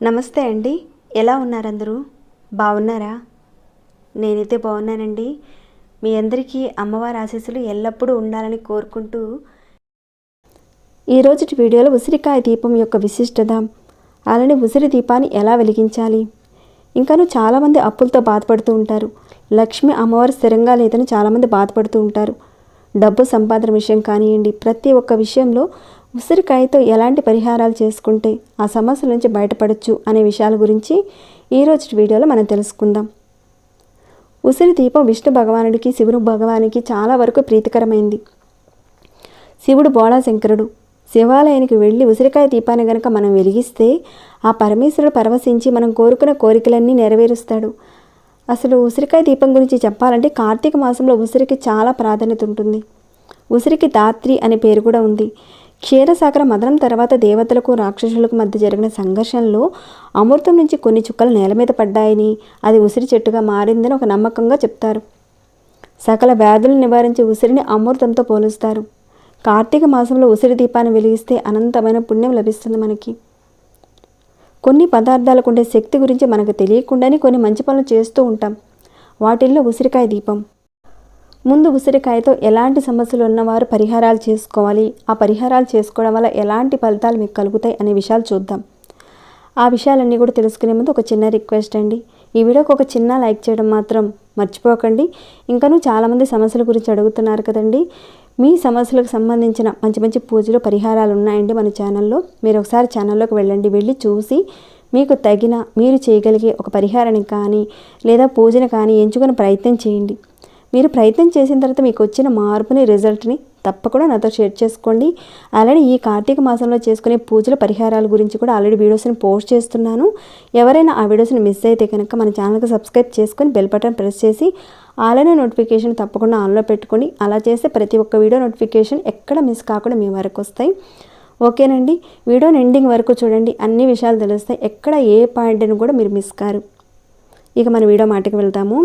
నమస్తే అండి. ఎలా ఉన్నారు అందరూ బాగున్నారా? నేనైతే బాగున్నానండి. మీ అందరికీ అమ్మవారి ఆశీస్సులు ఎల్లప్పుడూ ఉండాలని కోరుకుంటూ ఈరోజు వీడియోలో ఉసిరికాయ దీపం యొక్క విశిష్టత అలానే ఉసిరి దీపాన్ని ఎలా వెలిగించాలి? ఇంకాను చాలామంది అప్పులతో బాధపడుతూ ఉంటారు. లక్ష్మి అమ్మవారు స్థిరంగా లేదని చాలామంది బాధపడుతూ ఉంటారు. డబ్బు సంపాదన విషయం కానివ్వండి ప్రతి ఒక్క విషయంలో ఉసిరికాయతో ఎలాంటి పరిహారాలు చేసుకుంటే ఆ సమస్యల నుంచి బయటపడచ్చు అనే విషయాల గురించి ఈరోజు వీడియోలో మనం తెలుసుకుందాం. ఉసిరి దీపం విష్ణు భగవానుడికి శివుడు భగవానికి చాలా వరకు ప్రీతికరమైంది. శివుడు బోళాశంకరుడు. శివాలయానికి వెళ్ళి ఉసిరికాయ దీపాన్ని గనక మనం వెలిగిస్తే ఆ పరమేశ్వరుడు పరవశించి మనం కోరుకున్న కోరికలన్నీ నెరవేరుస్తాడు. అసలు ఉసిరికాయ దీపం గురించి చెప్పాలంటే కార్తీక మాసంలో ఉసిరికి చాలా ప్రాధాన్యత ఉంటుంది. ఉసిరికి దాత్రి అనే పేరు కూడా ఉంది. క్షీరసాగర మదనం తర్వాత దేవతలకు రాక్షసులకు మధ్య జరిగిన సంఘర్షణలో అమృతం నుంచి కొన్ని చుక్కలు నేల మీద పడ్డాయని అది ఉసిరి చెట్టుగా మారిందని ఒక నమ్మకంగా చెప్తారు. సకల వ్యాధులను నివారించే ఉసిరిని అమృతంతో పోలుస్తారు. కార్తీక మాసంలో ఉసిరి దీపాన్ని వెలిగిస్తే అనంతమైన పుణ్యం లభిస్తుంది మనకి. కొన్ని పదార్థాలకు ఉండే శక్తి గురించి మనకు తెలియకుండానే కొన్ని మంచి పనులు చేస్తూ ఉంటాం. వాటిల్లో ఉసిరికాయ దీపం. ముందు ఉసిరికాయతో ఎలాంటి సమస్యలు ఉన్నవారు పరిహారాలు చేసుకోవాలి. ఆ పరిహారాలు చేసుకోవడం వల్ల ఎలాంటి ఫలితాలు మీకు కలుగుతాయి అనే విషయాలు చూద్దాం. ఆ విషయాలన్నీ కూడా తెలుసుకునే ముందు ఒక చిన్న రిక్వెస్ట్ అండి. ఈ వీడియోకి ఒక చిన్న లైక్ చేయడం మాత్రం మర్చిపోకండి. ఇంకనూ చాలామంది సమస్యల గురించి అడుగుతున్నారు కదండి. మీ సమస్యలకు సంబంధించిన మంచి మంచి పూజలు పరిహారాలు ఉన్నాయండి మన ఛానల్లో మీరు ఒకసారి ఛానల్లోకి వెళ్ళండి. వెళ్ళి చూసి మీకు తగిన మీరు చేయగలిగే ఒక పరిహారాన్ని కానీ లేదా పూజను కానీ ఎంచుకుని ప్రయత్నం చేయండి. మీరు ప్రయత్నం చేసిన తర్వాత మీకు వచ్చిన మార్పుని రిజల్ట్ని తప్పకుండా నాతో షేర్ చేసుకోండి. అలానే ఈ కార్తీక మాసంలో చేసుకునే పూజల పరిహారాల గురించి కూడా ఆల్రెడీ వీడియోస్ని పోస్ట్ చేస్తున్నాను. ఎవరైనా ఆ వీడియోస్ని మిస్ అయితే కనుక మన ఛానల్కి సబ్స్క్రైబ్ చేసుకొని బెల్ బటన్ ప్రెస్ చేసి అలానే నోటిఫికేషన్ తప్పకుండా ఆన్లో పెట్టుకొని అలా చేస్తే ప్రతి ఒక్క వీడియో నోటిఫికేషన్ ఎక్కడ మిస్ కాకుండా మీ వరకు వస్తాయి. ఓకేనండి. వీడియోని ఎండింగ్ వరకు చూడండి. అన్ని విషయాలు తెలుస్తాయి. ఎక్కడ ఏ పాయింట్ని కూడా మీరు మిస్ కారు. ఇక మన వీడియో మాటకి వెళ్తాము.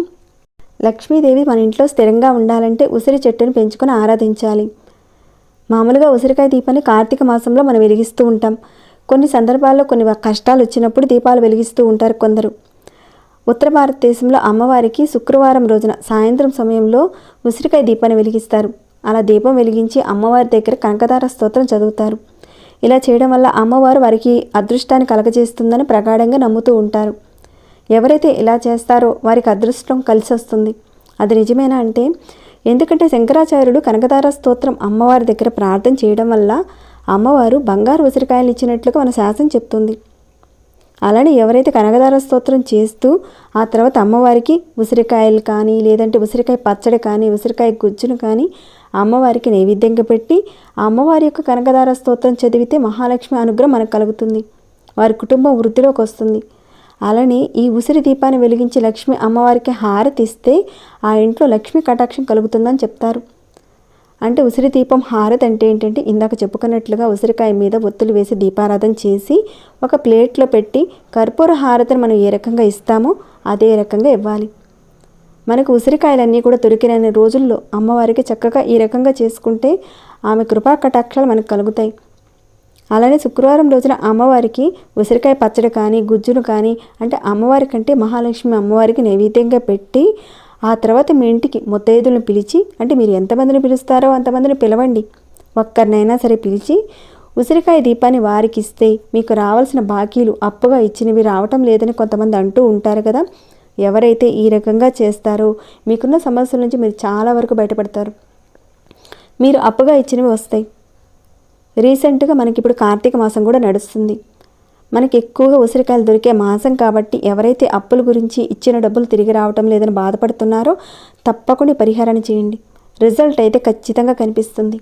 లక్ష్మీదేవి మన ఇంట్లో స్థిరంగా ఉండాలంటే ఉసిరి చెట్టును పెంచుకొని ఆరాధించాలి. మామూలుగా ఉసిరికాయ దీపాన్ని కార్తీక మాసంలో మనం వెలిగిస్తూ ఉంటాం. కొన్ని సందర్భాల్లో కొన్ని కష్టాలు వచ్చినప్పుడు దీపాలు వెలిగిస్తూ ఉంటారు కొందరు. ఉత్తర భారతదేశంలో అమ్మవారికి శుక్రవారం రోజున సాయంత్రం సమయంలో ఉసిరికాయ దీపాన్ని వెలిగిస్తారు. అలా దీపం వెలిగించి అమ్మవారి దగ్గర కనకదార స్తోత్రం చదువుతారు. ఇలా చేయడం వల్ల అమ్మవారు వారికి అదృష్టాన్ని కలగజేస్తుందని ప్రగాఢంగా నమ్ముతూ ఉంటారు. ఎవరైతే ఇలా చేస్తారో వారికి అదృష్టం కలిసి వస్తుంది అది నిజమేనా అంటే ఎందుకంటే శంకరాచార్యుడు కనకదార స్తోత్రం అమ్మవారి దగ్గర ప్రార్థన చేయడం వల్ల అమ్మవారు బంగారు ఉసిరికాయలు ఇచ్చినట్లుగా మన శాసనం చెప్తుంది. అలానే ఎవరైతే కనకదార స్తోత్రం చేస్తూ ఆ తర్వాత అమ్మవారికి ఉసిరికాయలు కానీ లేదంటే ఉసిరికాయ పచ్చడి కానీ ఉసిరికాయ గుజ్జును కానీ అమ్మవారికి నైవేద్యంగా పెట్టి ఆ అమ్మవారి యొక్క కనకదార స్తోత్రం చదివితే మహాలక్ష్మి అనుగ్రహం మనకు కలుగుతుంది. వారి కుటుంబం వృద్ధిలోకి వస్తుంది. అలానే ఈ ఉసిరి దీపాన్ని వెలిగించి లక్ష్మి అమ్మవారికి హారతి ఇస్తే ఆ ఇంట్లో లక్ష్మి కటాక్షం కలుగుతుందని చెప్తారు. అంటే ఉసిరి దీపం హారతి అంటే ఏంటంటే ఇందాక చెప్పుకున్నట్లుగా ఉసిరికాయ మీద ఒత్తులు వేసి దీపారాధన చేసి ఒక ప్లేట్లో పెట్టి కర్పూర హారతిని మనం ఏ రకంగా ఇస్తామో అదే రకంగా ఇవ్వాలి. మనకు ఉసిరికాయలన్నీ కూడా దొరికిన రోజుల్లో అమ్మవారికి చక్కగా ఈ రకంగా చేసుకుంటే ఆమె కృపా కటాక్షాలు మనకు కలుగుతాయి. అలానే శుక్రవారం రోజున అమ్మవారికి ఉసిరికాయ పచ్చడి కానీ గుజ్జును కానీ అంటే అమ్మవారి కంటే మహాలక్ష్మి అమ్మవారికి నైవేద్యంగా పెట్టి ఆ తర్వాత మీ ఇంటికి ముత్తైదులను పిలిచి అంటే మీరు ఎంతమందిని పిలుస్తారో అంతమందిని పిలవండి. ఒక్కరినైనా సరే పిలిచి ఉసిరికాయ దీపాన్ని వారికి ఇస్తే మీకు రావాల్సిన బాకీలు అప్పుగా ఇచ్చినవి రావటం లేదని కొంతమంది అంటూ ఉంటారు కదా. ఎవరైతే ఈ రకంగా చేస్తారో మీకున్న సమస్యల నుంచి మీరు చాలా వరకు బయటపడతారు. మీరు అప్పుగా ఇచ్చినవి వస్తాయి. రీసెంట్గా మనకి ఇప్పుడు కార్తీక మాసం కూడా నడుస్తుంది. మనకి ఎక్కువగా ఉసిరికాయలు దొరికే మాసం కాబట్టి ఎవరైతే అప్పుల గురించి ఇచ్చిన డబ్బులు తిరిగి రావటం లేదని బాధపడుతున్నారో తప్పకుండా పరిహారాన్ని చేయండి. రిజల్ట్ అయితే ఖచ్చితంగా కనిపిస్తుంది.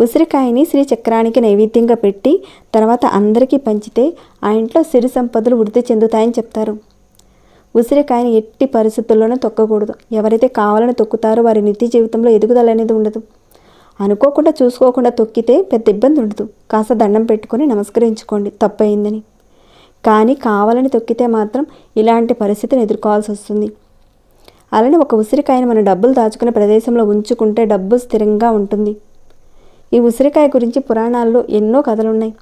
ఉసిరికాయని శ్రీ చక్రానికి నైవేద్యంగా పెట్టి తర్వాత అందరికీ పంచితే ఆ ఇంట్లో సిరి సంపదలు వృద్ధి చెందుతాయని చెప్తారు. ఉసిరికాయని ఎట్టి పరిస్థితుల్లోనూ తొక్కకూడదు. ఎవరైతే కావాలని తొక్కుతారో వారి నిత్య జీవితంలో ఎదుగుదల అనేది ఉండదు. అనుకోకుండా చూసుకోకుండా తొక్కితే పెద్ద ఇబ్బంది ఉండదు. కాస్త దండం పెట్టుకొని నమస్కరించుకోండి. తప్పయిందని కానీ కావాలని తొక్కితే మాత్రం ఇలాంటి పరిస్థితిని ఎదుర్కోవాల్సి వస్తుంది. అలానే ఒక ఉసిరికాయను మనం డబ్బులు దాచుకునే ప్రదేశంలో ఉంచుకుంటే డబ్బు స్థిరంగా ఉంటుంది. ఈ ఉసిరికాయ గురించి పురాణాల్లో ఎన్నో కథలున్నాయి.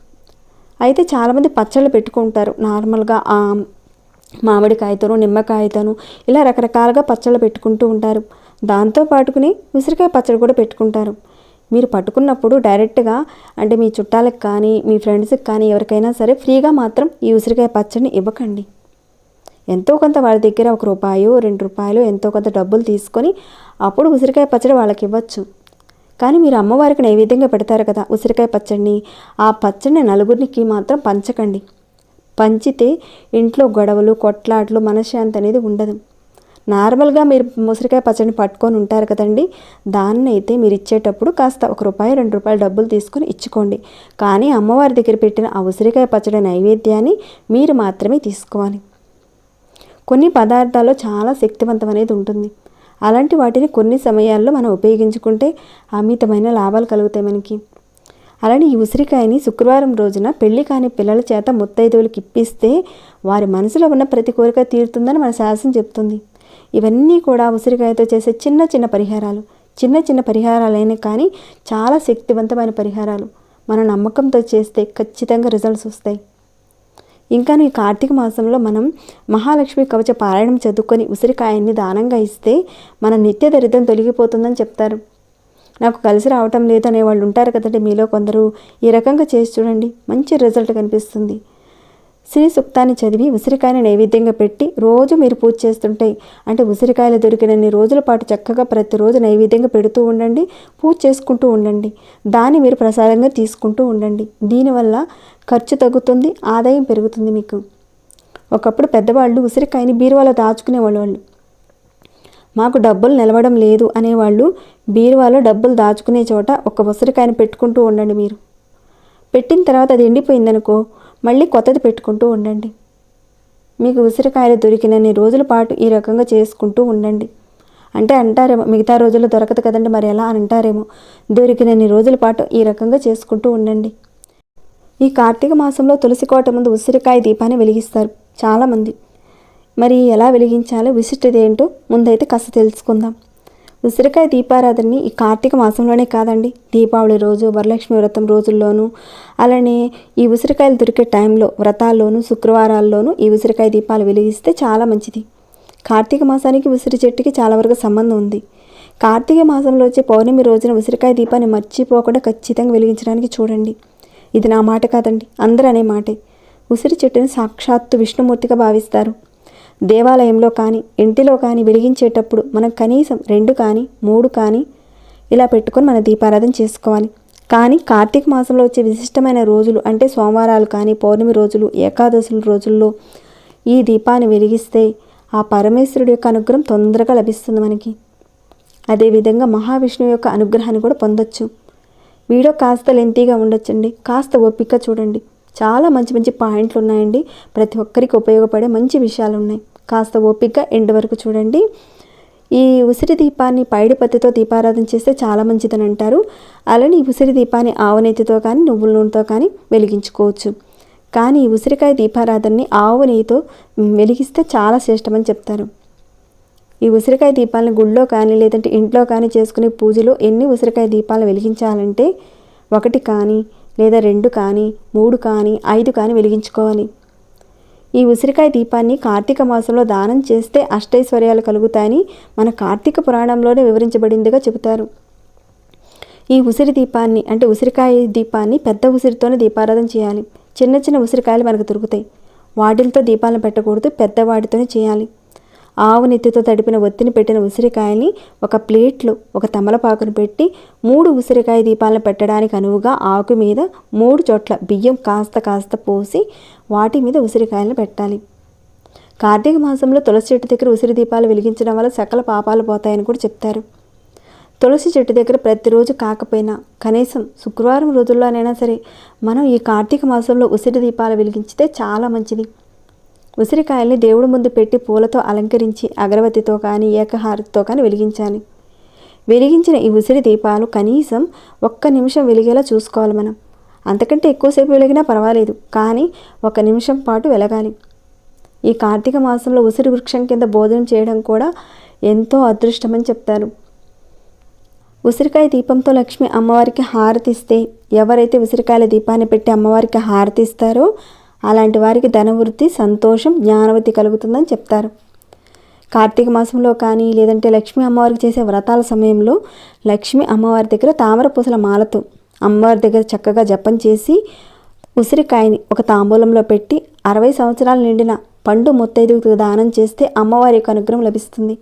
అయితే చాలామంది పచ్చళ్ళు పెట్టుకుంటారు. నార్మల్గా ఆ మామిడికాయతోనూ నిమ్మకాయతోనూ ఇలా రకరకాలుగా పచ్చళ్ళు పెట్టుకుంటూ ఉంటారు. దాంతో పాటుకుని ఉసిరికాయ పచ్చడి కూడా పెట్టుకుంటారు. మీరు పట్టుకున్నప్పుడు డైరెక్ట్గా అంటే మీ చుట్టాలకు కానీ మీ ఫ్రెండ్స్కి కానీ ఎవరికైనా సరే ఫ్రీగా మాత్రం ఈ ఉసిరికాయ పచ్చడిని ఇవ్వకండి. ఎంతో కొంత వాళ్ళ దగ్గర ఒక రూపాయో రెండు రూపాయలు ఎంతో కొంత డబ్బులు తీసుకొని అప్పుడు ఉసిరికాయ పచ్చడి వాళ్ళకి ఇవ్వచ్చు. కానీ మీరు అమ్మవారికి నైవేద్యంగా పెడతారు కదా ఉసిరికాయ పచ్చడిని. ఆ పచ్చడిని నలుగురికి మాత్రం పంచకండి. పంచితే ఇంట్లో గొడవలు కొట్లాట్లు మనశ్శాంతి అనేది ఉండదు. నార్మల్గా మీరు ముసరికాయ పచ్చడిని పట్టుకొని ఉంటారు కదండి దాన్ని అయితే మీరు ఇచ్చేటప్పుడు కాస్త ఒక రూపాయి రెండు రూపాయలు డబ్బులు తీసుకొని ఇచ్చుకోండి. కానీ అమ్మవారి దగ్గర పెట్టిన ఆ ఉసిరికాయ పచ్చడి నైవేద్యాన్ని మీరు మాత్రమే తీసుకోవాలి. కొన్ని పదార్థాల్లో చాలా శక్తివంతం అనేది ఉంటుంది. అలాంటి వాటిని కొన్ని సమయాల్లో మనం ఉపయోగించుకుంటే అమితమైన లాభాలు కలుగుతాయి మనకి. అలానే ఈ ఉసిరికాయని శుక్రవారం రోజున పెళ్ళి కాని పిల్లల చేత ముత్తైదువులకి ఇప్పిస్తే వారి మనసులో ఉన్న ప్రతి కోరిక తీరుతుందని మన శాసనం చెప్తుంది. ఇవన్నీ కూడా ఉసిరికాయతో చేసే చిన్న చిన్న పరిహారాలు. చిన్న చిన్న పరిహారాలైనా కానీ చాలా శక్తివంతమైన పరిహారాలు. మన నమ్మకంతో చేస్తే ఖచ్చితంగా రిజల్ట్స్ వస్తాయి. ఇంకా ఈ కార్తీక మాసంలో మనం మహాలక్ష్మి కవచ పారాయణం చదువుకొని ఉసిరికాయన్ని దానంగా ఇస్తే మన నిత్య దరిద్రం తొలగిపోతుందని చెప్తారు. నాకు కలిసి రావటం లేదనే వాళ్ళు ఉంటారు కదండి మీలో కొందరు. ఈ రకంగా చేసి చూడండి మంచి రిజల్ట్ కనిపిస్తుంది. శ్రీ సుక్తాన్ని చదివి ఉసిరికాయని నైవేద్యంగా పెట్టి రోజు మీరు పూజ చేస్తుంటే అంటే ఉసిరికాయలు దొరికినన్ని రోజుల పాటు చక్కగా ప్రతిరోజు నైవేద్యంగా పెడుతూ ఉండండి పూజ చేసుకుంటూ ఉండండి దాన్ని మీరు ప్రసాదంగా తీసుకుంటూ ఉండండి. దీనివల్ల ఖర్చు తగ్గుతుంది ఆదాయం పెరుగుతుంది మీకు. ఒకప్పుడు పెద్దవాళ్ళు ఉసిరికాయని బీరువాలో దాచుకునేవాళ్ళు వాళ్ళు. మాకు డబ్బులు నిలవడం లేదు అనేవాళ్ళు బీరువాలో డబ్బులు దాచుకునే చోట ఒక ఉసిరికాయని పెట్టుకుంటూ ఉండండి మీరు. పెట్టిన తర్వాత అది ఎండిపోయిందనుకో మళ్ళీ కొత్తది పెట్టుకుంటూ ఉండండి. మీకు ఉసిరికాయలు దొరికినన్ని రోజుల పాటు ఈ రకంగా చేసుకుంటూ ఉండండి. అంటే అంటారేమో మిగతా రోజుల్లో దొరకదు కదండి మరి ఎలా అని అంటారేమో. దొరికినన్ని రోజుల పాటు ఈ రకంగా చేసుకుంటూ ఉండండి. ఈ కార్తీక మాసంలో తులసి కోట ముందు ఉసిరికాయ దీపాన్ని వెలిగిస్తారు చాలామంది. మరి ఎలా వెలిగించాలో విశిష్టత ఏంటో ముందైతే కాస్త తెలుసుకుందాం. ఉసిరికాయ దీపారాధనని ఈ కార్తీక మాసంలోనే కాదండి. దీపావళి రోజు వరలక్ష్మి వ్రతం రోజుల్లోనూ అలానే ఈ ఉసిరికాయలు దొరికే టైంలో వ్రతాల్లోనూ శుక్రవారాల్లోనూ ఈ ఉసిరికాయ దీపాలు వెలిగిస్తే చాలా మంచిది. కార్తీక మాసానికి ఉసిరి చెట్టుకి చాలా వరకు సంబంధం ఉంది. కార్తీక మాసంలో వచ్చే పౌర్ణమి రోజున ఉసిరికాయ దీపాన్ని మర్చిపోకుండా ఖచ్చితంగా వెలిగించడానికి చూడండి. ఇది నా మాట కాదండి అందరూ అనే మాటే. ఉసిరి చెట్టుని సాక్షాత్తు విష్ణుమూర్తిగా భావిస్తారు. దేవాలయంలో కానీ ఇంటిలో కానీ వెలిగించేటప్పుడు మనం కనీసం రెండు కానీ మూడు కానీ ఇలా పెట్టుకొని మన దీపారాధన చేసుకోవాలి. కానీ కార్తీక మాసంలో వచ్చే విశిష్టమైన రోజులు అంటే సోమవారాలు కానీ పౌర్ణమి రోజులు ఏకాదశుల రోజుల్లో ఈ దీపాన్ని వెలిగిస్తే ఆ పరమేశ్వరుడి యొక్క అనుగ్రహం తొందరగా లభిస్తుంది మనకి. అదేవిధంగా మహావిష్ణువు యొక్క అనుగ్రహాన్ని కూడా పొందొచ్చు. వీడియో కాస్త లెంతీగా ఉండొచ్చండి. కాస్త ఓపిక చూడండి. చాలా మంచి మంచి పాయింట్లు ఉన్నాయండి. ప్రతి ఒక్కరికి ఉపయోగపడే మంచి విషయాలు ఉన్నాయి కాస్త ఓపికగా ఎండ్ వరకు చూడండి. ఈ ఉసిరి దీపాన్ని పైడి పత్తితో దీపారాధన చేస్తే చాలా మంచిదని అంటారు అలానే ఈ ఉసిరి దీపాన్ని ఆవనేతితో కానీ నువ్వుల నూనెతో కానీ వెలిగించుకోవచ్చు. కానీ ఈ ఉసిరికాయ దీపారాధనని ఆవు నెయ్యితో వెలిగిస్తే చాలా శ్రేష్టమని చెప్తారు. ఈ ఉసిరికాయ దీపాలను గుళ్ళో కానీ లేదంటే ఇంట్లో కానీ చేసుకునే పూజలో ఎన్ని ఉసిరికాయ దీపాలను వెలిగించాలంటే ఒకటి కానీ లేదా రెండు కానీ మూడు కానీ ఐదు కానీ వెలిగించుకోవాలి. ఈ ఉసిరికాయ దీపాన్ని కార్తీక మాసంలో దానం చేస్తే అష్టైశ్వర్యాలు కలుగుతాయని మన కార్తీక పురాణంలోనే వివరించబడిందిగా చెబుతారు. ఈ ఉసిరి దీపాన్ని అంటే ఉసిరికాయ దీపాన్ని పెద్ద ఉసిరితోనే దీపారాధన చేయాలి. చిన్న చిన్న ఉసిరికాయలు మనకు దొరుకుతాయి. వాటిలతో దీపాలను పెట్టకూడదు పెద్దవాటితోనే చేయాలి. ఆవు నెత్తితో తడిపిన ఒత్తిని పెట్టిన ఉసిరికాయని ఒక ప్లేట్లో ఒక తమలపాకును పెట్టి మూడు ఉసిరికాయ దీపాలను పెట్టడానికి అనువుగా ఆకు మీద మూడు చోట్ల బియ్యం కాస్త కాస్త పోసి వాటి మీద ఉసిరికాయలను పెట్టాలి. కార్తీక మాసంలో తులసి చెట్టు దగ్గర ఉసిరి దీపాలు వెలిగించడం వల్ల సకల పాపాలు పోతాయని కూడా చెప్తారు. తులసి చెట్టు దగ్గర ప్రతిరోజు కాకపోయినా కనీసం శుక్రవారం రోజుల్లోనైనా సరే మనం ఈ కార్తీక మాసంలో ఉసిరి దీపాలు వెలిగించితే చాలా మంచిది. ఉసిరికాయల్ని దేవుడి ముందు పెట్టి పూలతో అలంకరించి అగరవత్తితో కానీ ఏకహారతితో కానీ వెలిగించాలి. వెలిగించిన ఈ ఉసిరి దీపాలు కనీసం ఒక్క నిమిషం వెలిగేలా చూసుకోవాలి మనం. అంతకంటే ఎక్కువసేపు వెలిగినా పర్వాలేదు కానీ ఒక నిమిషం పాటు వెలగాలి. ఈ కార్తీక మాసంలో ఉసిరి వృక్షం కింద భోజనం చేయడం కూడా ఎంతో అదృష్టమని చెప్తారు. ఉసిరికాయ దీపంతో లక్ష్మి అమ్మవారికి హారతిస్తే ఎవరైతే ఉసిరికాయల దీపాన్ని పెట్టి అమ్మవారికి హారతిస్తారో అలాంటి వారికి ధనవృద్ధి సంతోషం జ్ఞానవతి కలుగుతుందని చెప్తారు. కార్తీక మాసంలో కానీ లేదంటే లక్ష్మీ అమ్మవారికి చేసే వ్రతాల సమయంలో లక్ష్మీ అమ్మవారి దగ్గర తామర పూసల మాలతో అమ్మవారి దగ్గర చక్కగా జపం చేసి ఉసిరికాయని ఒక తాంబూలంలో పెట్టి అరవై సంవత్సరాలు నిండిన పండు ముత్తైదుకు దానం చేస్తే అమ్మవారి యొక్క అనుగ్రహం లభిస్తుంది.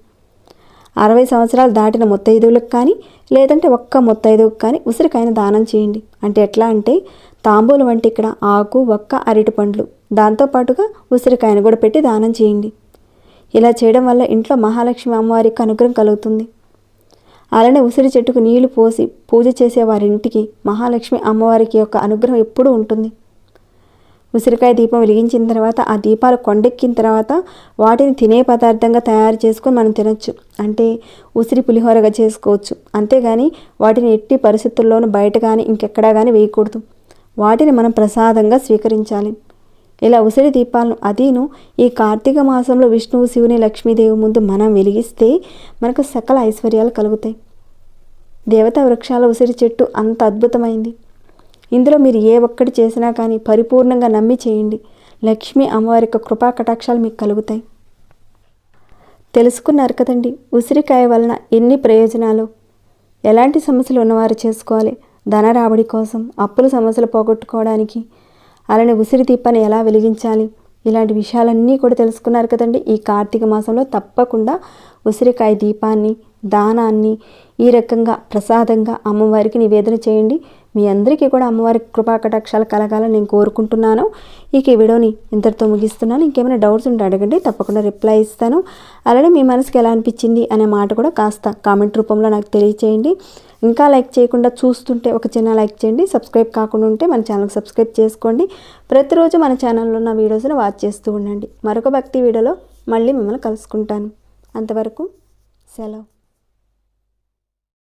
అరవై సంవత్సరాలు దాటిన ముత్తైదువులకు కానీ లేదంటే ఒక్క ముత్తైదువుకు కానీ ఉసిరికాయను దానం చేయండి. అంటే ఎట్లా అంటే తాంబూలు వంటి ఇక్కడ ఆకు ఒక్క అరటి పండ్లు. దాంతోపాటుగా ఉసిరికాయను కూడా పెట్టి దానం చేయండి. ఇలా చేయడం వల్ల ఇంట్లో మహాలక్ష్మి అమ్మవారికి అనుగ్రహం కలుగుతుంది. అలానే ఉసిరి చెట్టుకు నీళ్ళు పోసి పూజ చేసే వారి ఇంటికి మహాలక్ష్మి అమ్మవారికి యొక్క అనుగ్రహం ఎప్పుడూ ఉంటుంది. ఉసిరికాయ దీపం వెలిగించిన తర్వాత ఆ దీపాలు కొండెక్కిన తర్వాత వాటిని తినే పదార్థంగా తయారు చేసుకొని మనం తినొచ్చు. అంటే ఉసిరి పులిహోరగా చేసుకోవచ్చు. అంతేగాని వాటిని ఎట్టి పరిస్థితుల్లోనూ బయట కానీ ఇంకెక్కడా కానీ వేయకూడదు. వాటిని మనం ప్రసాదంగా స్వీకరించాలి. ఇలా ఉసిరి దీపాలను అదీను ఈ కార్తీక మాసంలో విష్ణువు శివుని లక్ష్మీదేవి ముందు మనం వెలిగిస్తే మనకు సకల ఐశ్వర్యాలు కలుగుతాయి. దేవతా వృక్షాల ఉసిరి చెట్టు అంత అద్భుతమైంది. ఇందులో మీరు ఏ ఒక్కటి చేసినా కానీ పరిపూర్ణంగా నమ్మి చేయండి. లక్ష్మీ అమ్మవారి యొక్క కృపా కటాక్షాలు మీకు కలుగుతాయి. తెలుసుకున్నారు కదండి ఉసిరికాయ వలన ఎన్ని ప్రయోజనాలు? ఎలాంటి సమస్యలు ఉన్నవారు చేసుకోవాలి. ధన రాబడి కోసం అప్పుల సమస్యలు పోగొట్టుకోవడానికి. అలానే ఉసిరి దీపాన్ని ఎలా వెలిగించాలి? ఇలాంటి విషయాలన్నీ కూడా తెలుసుకున్నారు కదండి. ఈ కార్తీక మాసంలో తప్పకుండా ఉసిరికాయ దీపాన్ని దానాన్ని ఈ రకంగా ప్రసాదంగా అమ్మవారికి నివేదన చేయండి. మీ అందరికీ కూడా అమ్మవారి కృపా కటాక్షాలు కలగాలని నేను కోరుకుంటున్నాను. ఇక ఈ వీడియోని ఇంతటితో ముగిస్తున్నాను. ఇంకేమైనా డౌట్స్ ఉంటే అడగండి. తప్పకుండా రిప్లై ఇస్తాను. అలాగే మీ మనసుకి ఎలా అనిపించింది అనే మాట కూడా కాస్త కామెంట్ రూపంలో నాకు తెలియచేయండి. ఇంకా లైక్ చేయకుండా చూస్తుంటే ఒక చిన్న లైక్ చేయండి. సబ్స్క్రైబ్ కాకుండా ఉంటే మన ఛానల్కి సబ్స్క్రైబ్ చేసుకోండి. ప్రతిరోజు మన ఛానల్లో ఉన్న వీడియోస్ని వాచ్ చేస్తూ ఉండండి. మరొక భక్తి వీడియోలో మళ్ళీ మిమ్మల్ని కలుసుకుంటాను. అంతవరకు సెలవు.